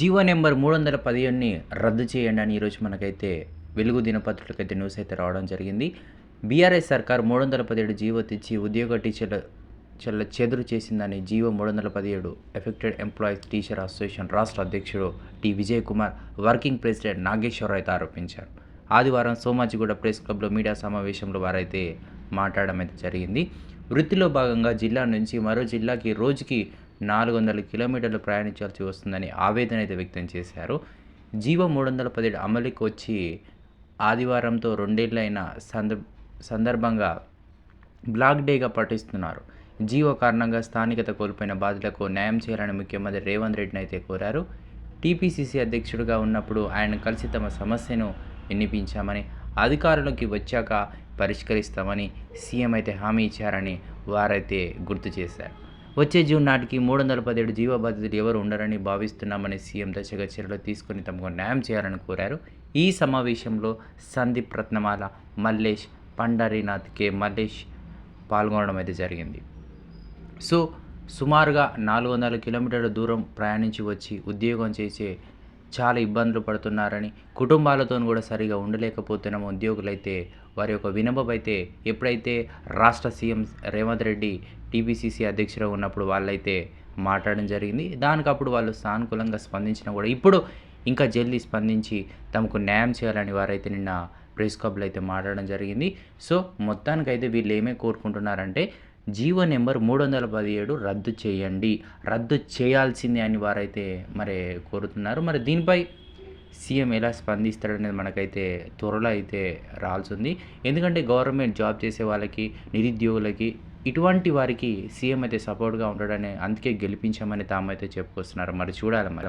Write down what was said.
GO number మూడు వందల పదిహేడుని రద్దు చేయండి అని ఈరోజు మనకైతే వెలుగు దినపత్రికైతే న్యూస్ అయితే రావడం జరిగింది. బీఆర్ఎస్ సర్కార్ మూడు వందల పదిహేడు జీవో తెచ్చి ఉద్యోగ టీచర్ల చెల్ల చెదురు చేసిందని జీవో మూడు వందల పదిహేడు ఎఫెక్టెడ్ ఎంప్లాయీస్ టీచర్ అసోసియేషన్ రాష్ట్ర అధ్యక్షుడు T Vijay Kumar working president Nageswararao అయితే ఆరోపించారు. ఆదివారం సోమాజిగూడ ప్రెస్ క్లబ్లో మీడియా సమావేశంలో వారైతే మాట్లాడడం అయితే జరిగింది. వృత్తిలో భాగంగా జిల్లా నుంచి మరో జిల్లాకి రోజుకి నాలుగు వందల కిలోమీటర్లు ప్రయాణించాల్సి వస్తుందని ఆవేదన అయితే వ్యక్తం చేశారు. జీవో మూడు వందల పదిహేడు అమలుకి వచ్చి ఆదివారంతో రెండేళ్ళైన సంద సందర్భంగా బ్లాక్ డేగా పాటిస్తున్నారు జీవో కారణంగా స్థానికత కోల్పోయిన బాధితులకు న్యాయం చేయాలని ముఖ్యమంత్రి రేవంత్ రెడ్డిని అయితే కోరారు. టీపీసీసీ అధ్యక్షుడిగా ఉన్నప్పుడు ఆయన కలిసి తమ సమస్యను వినిపించామని అధికారులకి వచ్చాక పరిష్కరిస్తామని సీఎం అయితే హామీ ఇచ్చారని వారైతే గుర్తు చేశారు. వచ్చే జూన్ నాటికి మూడు వందల పదిహేడు జీవ బాధితులు ఎవరు ఉండరని భావిస్తున్నామని సీఎం దశగా చర్యలు తీసుకుని తమకు న్యాయం చేయాలని కోరారు. ఈ సమావేశంలో సందీప్ రత్నమాల మల్లేష్ పండరీనాథ్ కె మల్లేష్ పాల్గొనడం అయితే జరిగింది. సో సుమారుగా నాలుగు వందల కిలోమీటర్ల దూరం ప్రయాణించి వచ్చి ఉద్యోగం చేసే చాలా ఇబ్బందులు పడుతున్నారని కుటుంబాలతో కూడా సరిగా ఉండలేకపోతున్నాము ఉద్యోగులైతే. వారి యొక్క వినపం అయితే ఎప్పుడైతే రాష్ట్ర సీఎం రేవంత్ రెడ్డి టీపీసీసీ అధ్యక్షుడు ఉన్నప్పుడు వాళ్ళైతే మాట్లాడడం జరిగింది. దానికి అప్పుడు వాళ్ళు సానుకూలంగా స్పందించినా కూడా ఇప్పుడు ఇంకా జల్దీ స్పందించి తమకు న్యాయం చేయాలని వారైతే నిన్న ప్రెస్ క్లబ్లో అయితే మాట్లాడడం జరిగింది. సో మొత్తానికైతే వీళ్ళు ఏమే కోరుకుంటున్నారంటే జీవో నెంబర్ మూడు వందల పదిహేడు రద్దు చేయండి. రద్దు చేయాల్సిందే అని వారైతే మరి కోరుతున్నారు. మరి దీనిపై సీఎం ఎలా స్పందిస్తాడనేది మనకైతే త్వరలో అయితే రాల్సింది. ఎందుకంటే గవర్నమెంట్ జాబ్ చేసే వాళ్ళకి నిరుద్యోగులకి ఇటువంటి వారికి సీఎం అయితే సపోర్ట్గా ఉంటాడని అందుకే గెలిపించామని తామైతే చెప్పుకొస్తున్నారు. మరి చూడాలి మరి.